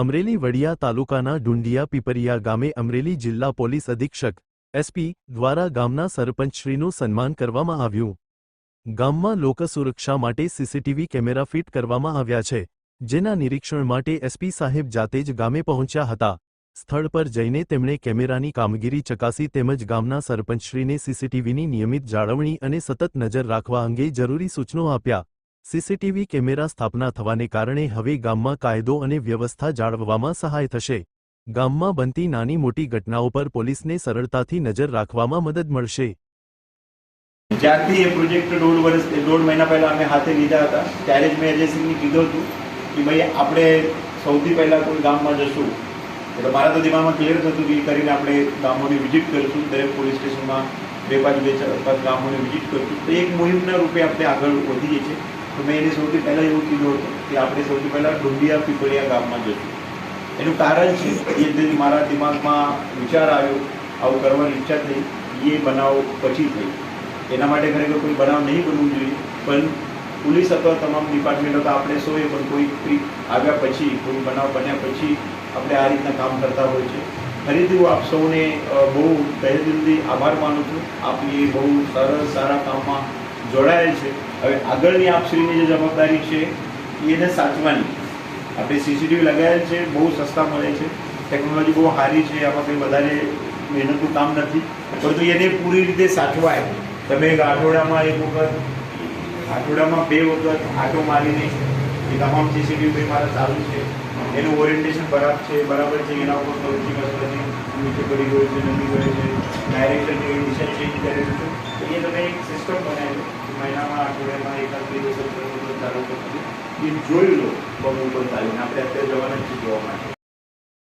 અમરેલી વડિયા તાલુકાના ડુંડિયા પીપરિયા ગામે અમરેલી જિલ્લા પોલીસ અધિક્ષક, એસપી, દ્વારા ગામના સરપંચશ્રીનું સન્માન કરવામાં આવ્યું. ગામમાં લોકસુરક્ષા માટે સીસીટીવી કેમેરા ફિટ કરવામાં આવ્યા છે, જેના નિરીક્ષણ માટે એસપી સાહેબ જાતે જ ગામે પહોંચ્યા હતા. સ્થળ પર જઈને તેમણે કેમેરાની કામગીરી ચકાસી તેમજ ગામના સરપંચશ્રીને સીસીટીવીની નિયમિત જાળવણી અને સતત નજર રાખવા અંગે જરૂરી સૂચનો આપ્યા. સીસીટીવી કેમેરા સ્થાપના થવાને કારણે હવે ગામમાં કાયદો અને વ્યવસ્થા જાળવવામાં સહાય થશે. ગામમાં બનતી નાની મોટી ઘટનાઓ પર પોલીસને સરળતાથી નજર રાખવામાં મદદ મળશે. જ્યારથી એ પ્રોજેક્ટ દોઢ વર્ષ, દોઢ મહિના પહેલાં અમે હાથે લીધા હતા, ત્યારે જ મેં અજયસિંહને કીધું હતું કે ભાઈ, આપણે સૌથી પહેલાં કોઈ ગામમાં જશું. એટલે મારા તો દિમાગમાં ક્લિયર થતું કે કરીને આપણે ગામોની વિઝિટ કરીશું, દરેક પોલીસ સ્ટેશનમાં બે પાંચ, બે ચાર, પાંચ ગામોની વિઝિટ કરીશું. તો એક મુહિમના રૂપે આપણે આગળ વધીએ છીએ. તો મેં એને સૌથી પહેલાં એવું કીધું હતું કે આપણે સૌથી પહેલાં ડુંડિયા પીપળિયા ગામમાં જશું એનું કારણ છે એ જે મારા દિમાગમાં વિચાર આવ્યો, આવું કરવાની ઈચ્છા થઈ, એ બનાવ પછી થઈ. એના માટે ખરેખર કોઈ બનાવ નહીં બનવું જોઈએ, પણ પોલીસ અથવા તમામ ડિપાર્ટમેન્ટ તો આપણે સૌએ પણ કોઈ ટ્રીક આવ્યા પછી, કોઈ બનાવ બન્યા પછી આપણે આ રીતના કામ કરતા હોય છે. ફરીથી હું આપ સૌને બહુ તહે દિલથી આભાર માનું છું. આપની બહુ સરસ સારા કામમાં જોડાયેલ છે. હવે આગળની આપશ્રીની જે જવાબદારી છે, એને સાચવાની. આપણે સીસીટીવી લગાવેલ છે, બહુ સસ્તા મળે છે. ટેકનોલોજી બહુ સારી છે, આમાં કંઈ વધારે મહેનતનું કામ નથી. પરંતુ એને પૂરી રીતે સાચવાય. તમે એક આઠવડામાં એક વખત, આઠવડામાં બે વખત આટો મારીને એ તમામ સીસીટીવી મારા ચાલુ છે. એનું ઓરિએન્ટેશન બરાબર છે બરાબર છે, એના ઉપર સૌથી મહત્વની નીચે પડી ગયો છે નદી ગયો છે ડાયરેક્શન દિશા ચેન્જ કરેલું છે. તો એ તમે એક સિસ્ટમ બનાવી મહિનામાં, અઠવાડિયામાં એકાદ બે દિવસ ચાલુ કરશું એ જોઈ લો, બહુ ઉપર ચાલીને. આપણે અત્યારે જવાના જ જોવા માટે.